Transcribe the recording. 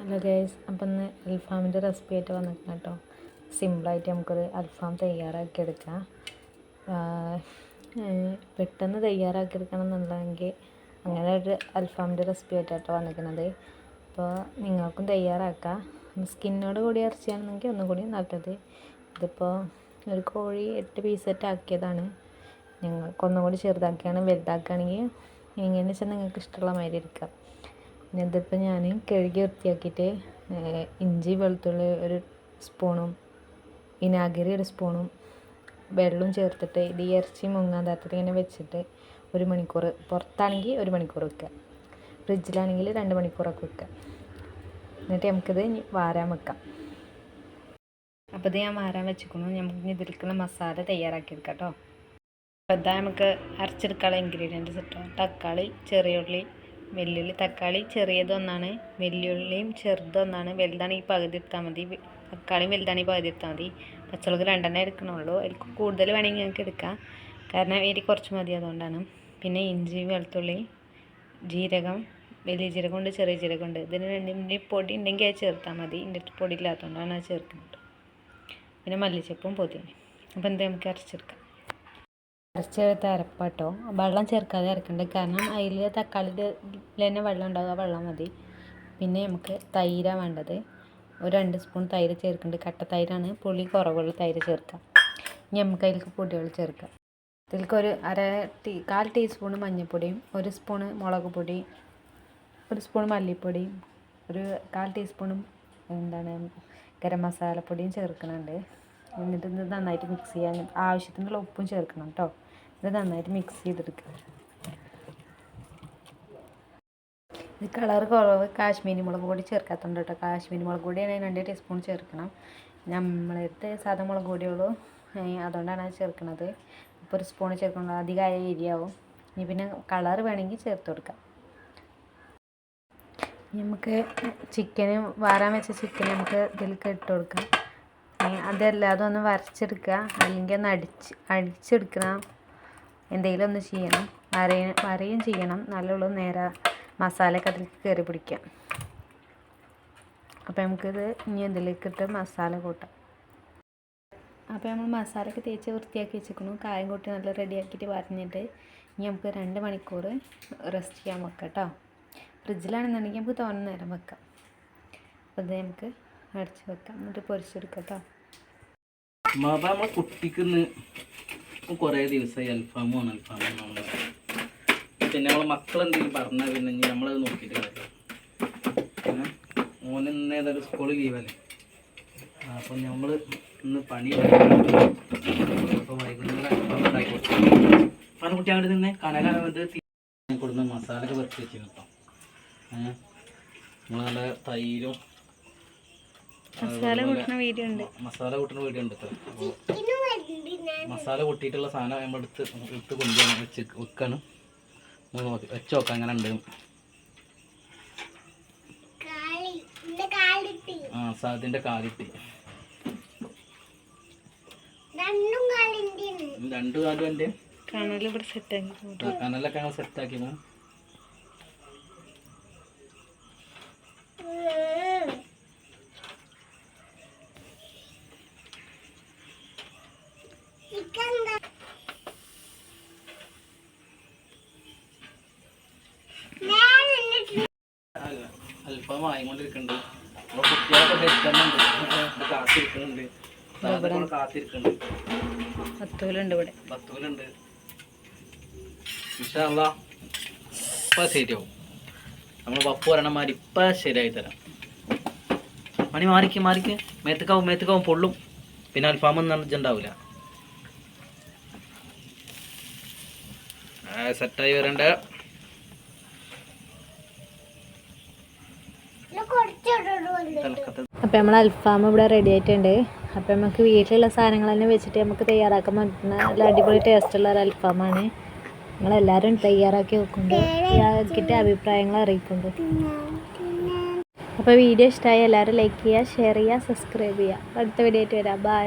Hello guys അപ്പം ഇന്ന് അൽഫാമിന്റെ recipe ആയിട്ട് വന്നിട്ടുണ്ട് കേട്ടോ. സിമ്പിളായിട്ട് നമുക്കൊരു അൽഫാം തയ്യാറാക്കി എടുക്കാം. പെട്ടെന്ന് തയ്യാറാക്കി എടുക്കണം എന്നുണ്ടെങ്കിൽ അങ്ങനെ ഒരു അൽഫാമിന്റെ റെസിപ്പി ആയിട്ടാട്ടോ വന്നിരിക്കുന്നത്. അപ്പോൾ നിങ്ങൾക്കും തയ്യാറാക്കാം. സ്കിന്നോട് കൂടി ഇറച്ചിയാണെന്നെങ്കിൽ ഒന്നും കൂടി നല്ലത്. ഇതിപ്പോൾ ഒരു കോഴി എട്ട് പീസ് ആക്കിയതാണ്. ഞങ്ങൾക്ക് ഒന്നും കൂടി ചെറുതാക്കിയാണ് വലുതാക്കുകയാണെങ്കിൽ എങ്ങനെയാണെന്ന് വെച്ചാൽ നിങ്ങൾക്ക് ഇഷ്ടമുള്ള മാതിരി പിന്നെ ഇതിപ്പോൾ ഞാൻ കഴുകി വൃത്തിയാക്കിയിട്ട് ഇഞ്ചി വെളുത്തുള്ളി ഒരു സ്പൂണും വിനാഗിരി ഒരു സ്പൂണും വെള്ളവും ചേർത്തിട്ട് ഇത് ഇറച്ചി മുങ്ങാൻ താത്തിട്ട് ഇങ്ങനെ വെച്ചിട്ട് ഒരു മണിക്കൂർ പുറത്താണെങ്കിൽ ഒരു മണിക്കൂർ വെക്കുക. ഫ്രിഡ്ജിലാണെങ്കിൽ രണ്ട് മണിക്കൂറൊക്കെ വെക്കുക. എന്നിട്ട് നമുക്കിത് വാരാൻ വെക്കാം. അപ്പോൾ ഇത് ഞാൻ വാരാൻ വെച്ചിരിക്കുന്നു. നമുക്ക് ഇനി ഇതിലേക്കുള്ള മസാല തയ്യാറാക്കി എടുക്കാം കേട്ടോ. അപ്പോൾ ഇതാ നമുക്ക് അരച്ചെടുക്കാനുള്ള ഇൻഗ്രീഡിയന്റ്സ് കിട്ടും തക്കാളി ചെറിയ ഉള്ളി വെല്ലുള്ളി. തക്കാളി ചെറിയതൊന്നാണ്. വെല്ലുള്ളിയും ചെറുതൊന്നാണ്. വലുതാണ് ഈ പകുതി എടുത്താൽ മതി. തക്കാളിയും ഈ പകുതി എടുത്താൽ മതി. പച്ചമുളക് രണ്ടെണ്ണം എടുക്കണുള്ളൂ. അതിൽ കൂടുതൽ വേണമെങ്കിൽ നിങ്ങൾക്ക് എടുക്കാം. കാരണം എരി കുറച്ച് മതി അതുകൊണ്ടാണ്. പിന്നെ ഇഞ്ചി വെളുത്തുള്ളി ജീരകം വലിയ ജീരകം ഉണ്ട് ചെറിയ ജീരകം ഉണ്ട് ഇതിന് രണ്ടിന്റെ പൊടി ഉണ്ടെങ്കിൽ അത് ചേർത്താൽ മതി. ഇതിന്റെ പൊടി ഇല്ലാത്തതുകൊണ്ടാണ് അത് ചേർക്കുന്നത്. പിന്നെ മല്ലിച്ചപ്പും പൊതിയും. അപ്പോൾ എന്താ നമുക്ക് അരച്ചെടുക്കാം? അരച്ചെടുത്ത അരപ്പാട്ടോ. വെള്ളം ചേർക്കാതെ അരക്കണ്ട. കാരണം അതിൽ തക്കാളിയുടെ തന്നെ വെള്ളം ഉണ്ടാകുക വെള്ളം മതി. പിന്നെ നമുക്ക് തൈരാണ് വേണ്ടത്. ഒരു രണ്ട് സ്പൂൺ തൈര് ചേർക്കുന്നുണ്ട് കട്ട തൈരാണ്. പുളി കുറവുള്ള തൈര് ചേർക്കാം. ഇനി നമുക്ക് അതിലേക്ക് പൊടികൾ ചേർക്കാം. ഇതിലേക്ക് ഒരു അര ടീ കാൽ ടീസ്പൂൺ മഞ്ഞൾപ്പൊടിയും ഒരു സ്പൂണ് മുളക് പൊടി ഒരു സ്പൂൺ മല്ലിപ്പൊടിയും ഒരു കാൽ ടീസ്പൂണും എന്താണ് ഗരം മസാലപ്പൊടിയും ചേർക്കുന്നുണ്ട് എന്നിട്ട് ഇത് നന്നായിട്ട് മിക്സ് ചെയ്യാൻ ആവശ്യത്തിനുള്ള ഉപ്പും ചേർക്കണം കേട്ടോ ഇത് നന്നായിട്ട് മിക്സ് ചെയ്തെടുക്കുക ഇത് കളർ കുറവ് കാശ്മീരി മുളക് പൊടി ചേർക്കാത്തതുകൊണ്ട് കേട്ടോ. കാശ്മീരി മുളക് പൊടിയാണ് രണ്ട് ടീസ്പൂൺ ചേർക്കണം. നമ്മളടുത്ത് സാധാ മുളക് പൊടിയുള്ളൂ. അതുകൊണ്ടാണ് അത് ചേർക്കുന്നത് ഇപ്പോൾ ഒരു സ്പൂൺ ചേർക്കണം അധികമായ എരിയാവും ഇനി പിന്നെ കളർ വേണമെങ്കിൽ ചേർത്ത് കൊടുക്കാം. നമുക്ക് ചിക്കന് വാരാൻ വെച്ച ചിക്കൻ നമുക്ക് ഇതിലേക്ക് ഇട്ട് കൊടുക്കാം. അതല്ലാതെ ഒന്ന് വരച്ചെടുക്കുക. അല്ലെങ്കിൽ ഒന്ന് അടിച്ച് അടിച്ചെടുക്കണം. എന്തെങ്കിലും ഒന്ന് ചെയ്യണം. വരയും വരയും ചെയ്യണം. നല്ലോണം നേരെ മസാലയൊക്കെ അതിലേക്ക് കയറി പിടിക്കാം. അപ്പോൾ നമുക്കിത് ഇനി ഇതിലേക്ക് ഇട്ട് മസാല കൂട്ടാം. അപ്പോൾ നമ്മൾ മസാലയൊക്കെ തേച്ച് വൃത്തിയാക്കി വെച്ചിരിക്കുന്നു. കായം കൂട്ടി നല്ല റെഡിയാക്കിയിട്ട് വരഞ്ഞിട്ട് ഇനി നമുക്ക് രണ്ട് മണിക്കൂർ റെസ്റ്റ് ചെയ്യാൻ വെക്കാം കേട്ടോ. ഫ്രിഡ്ജിലാണെന്നുണ്ടെങ്കിൽ നമുക്ക് തോന്നുന്ന നേരം വെക്കാം. അപ്പോൾ ഇത് നമുക്ക് അടച്ച് വെക്കാം. എന്നിട്ട് പൊരിച്ചെടുക്കാം കേട്ടോ. മാബ നമ്മളെ കുട്ടിക്ക് കുറേ ദിവസമായി അൽഫാമാണ് അൽഫാമാണ് പിന്നെ നമ്മളെ മക്കൾ എന്തെങ്കിലും പറഞ്ഞാൽ പിന്നെ നമ്മളത് നോക്കിയിട്ട് കാര്യം പിന്നെ മോന് ഇന്ന് ഏതായാലും സ്കൂൾ ലീവല്ലേ അപ്പം നമ്മൾ ഇന്ന് പണി അപ്പോൾ വൈകുന്നേരം അൽഫാം ഉണ്ടാക്കി കൊടുത്തു അപ്പം കുട്ടി അവിടെ നിന്ന് കനകാലം വന്ന് കൊടുന്ന് മസാല ഒക്കെ വെച്ച് വെച്ചു കേട്ടോ നമ്മൾ നല്ല തൈരും മസാല കൂട്ടുന്ന വീഡിയോ ഉണ്ട്. മസാല കൂട്ടുന്ന വീഡിയോ ഉണ്ട് കേട്ടോ അപ്പോൾ മസാല കൂട്ടിയിട്ടുള്ള സാധനം നമ്മൾ എടുത്ത് എടുത്ത് കൊണ്ടുപോകാൻ വെച്ച് വെക്കാണ്. നമ്മൾ നോക്കി വെച്ച് നോക്കാം അങ്ങനെ ഉണ്ട്. ആ സാധനത്തിന്റെ കാലിട്ടി. രണ്ട് കാലും എന്റെ. സെറ്റാക്കി കനലൊക്കെ ഞങ്ങൾ സെറ്റാക്കി അല്പം വാങ്ങിക്കൊണ്ടിരിക്കുന്നുണ്ട് കുട്ടികളൊക്കെ എത്തുന്നുണ്ട് ശരിയായി തരാം മണി മാറിക്ക് മാറിക്ക് മേത്തക്കാവും മേത്തക്കാവും പൊള്ളും പിന്നെ അൽഫാമും നനച്ചുണ്ടാവില്ല സെറ്റായി വരണ്ട. അപ്പോൾ നമ്മൾ അൽഫാം ഇവിടെ റെഡി ആയിട്ടുണ്ട്. അപ്പോൾ നമുക്ക് വീട്ടിലുള്ള സാധനങ്ങൾ തന്നെ വെച്ചിട്ട് നമുക്ക് തയ്യാറാക്കാൻ പറ്റുന്ന നല്ല അടിപൊളി ടേസ്റ്റുള്ള ഒരു അൽഫാമാണ് നിങ്ങളെല്ലാവരും തയ്യാറാക്കി വെക്കുന്നുണ്ട് ആക്കിയിട്ട് അഭിപ്രായങ്ങൾ അറിയിക്കുന്നുണ്ട്. അപ്പോൾ വീഡിയോ ഇഷ്ടമായി എല്ലാവരും ലൈക്ക് ചെയ്യുക ഷെയർ ചെയ്യുക സബ്സ്ക്രൈബ് ചെയ്യുക. അടുത്ത വീഡിയോ ആയിട്ട് വരാം. ബൈ